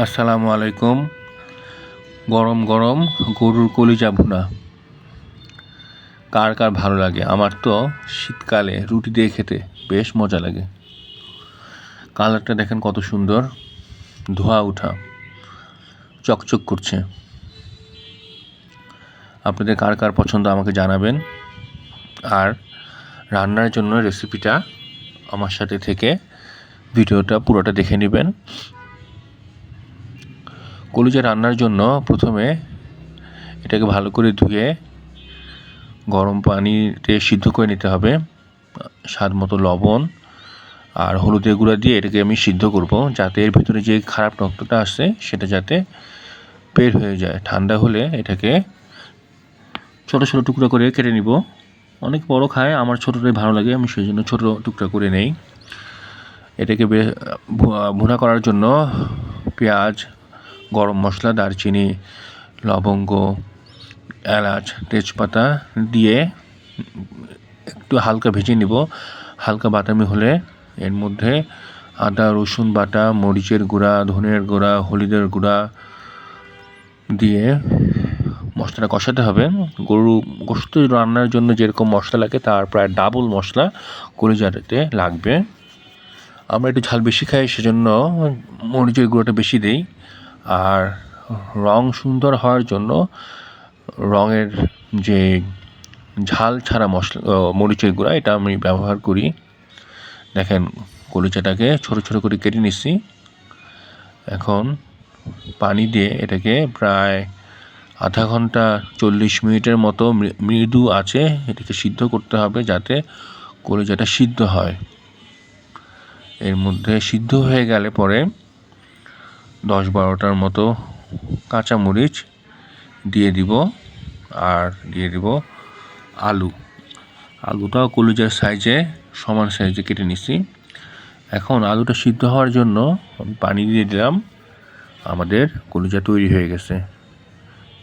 আসসালামু আলাইকুম। গরম গরম গরুর কলিজা ভুনা। কার কার ভালো লাগে? আমার তো শীতকালে রুটি দিয়ে খেতে বেশ মজা লাগে। কালারটা দেখেন কত সুন্দর। ধোয়া ওঠা চকচক করছে। আপনাদের কার কার পছন্দ আমাকে জানাবেন। আর রান্নার জন্য রেসিপিটা আমার সাথে থেকে ভিডিওটা পুরোটা দেখে নেবেন। কলিজা রান্নার জন্য প্রথমে এটাকে ভালো করে ধুয়ে গরম পানিতে সিদ্ধ করে নিতে হবে, স্বাদ মতো লবণ আর হলুদের গুঁড়া দিয়ে এটাকে আমি সিদ্ধ করব যাতে এর ভিতরে যে খারাপ রক্তটা আসে সেটা যাতে বের হয়ে যায়। ঠান্ডা হলে এটাকে ছোটো ছোটো টুকরো করে কেটে নিব। অনেক বড় খায়, আমার ছোটোটাই ভালো লাগে, আমি সেই জন্য ছোটো টুকরা করে নেই। এটাকে ভুনা করার জন্য পেঁয়াজ গরম মশলা, দারচিনি, লবঙ্গ, এলাচ, তেজপাতা দিয়ে একটু হালকা ভেজে নিব। হালকা বাদামি হলে এর মধ্যে আদা, রসুন বাটা, মরিচের গুঁড়া, ধনের গুঁড়া, হলুদের গুঁড়া দিয়ে মশলাটা কষাতে হবে। গরু গোস্ত রান্নার জন্য যেরকম মশলা লাগে তার প্রায় ডাবল মশলা কলিজাতে লাগবে। আমরা একটু ঝাল বেশি খাই, সেজন্য মরিচের গুঁড়োটা বেশি দিই। আর রং সুন্দর হওয়ার জন্য রঙের যে ঝাল ছাড়া মশলা মরিচের গুঁড়া, এটা আমি ব্যবহার করি। দেখেন, কলিচাটাকে ছোট ছোট করে কেটে নিচ্ছি। এখন পানি দিয়ে এটাকে প্রায় আধা ঘণ্টা চল্লিশ মিনিটের মতো মৃদু আছে, এটাকে সিদ্ধ করতে হবে যাতে কলিজাটা সিদ্ধ হয়। এর মধ্যে সিদ্ধ হয়ে গেলে পরে দশ বারোটার মতো কাঁচামরিচ দিয়ে দিব আর দিয়ে দিব আলু। আলুটাও কলুজার সাইজে, সমান সাইজে কেটে নিচ্ছি এখন আলুটা সিদ্ধ হওয়ার জন্য পানি দিয়ে দিলাম। আমাদের কলুজা তৈরি হয়ে গেছে।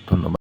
ধন্যবাদ।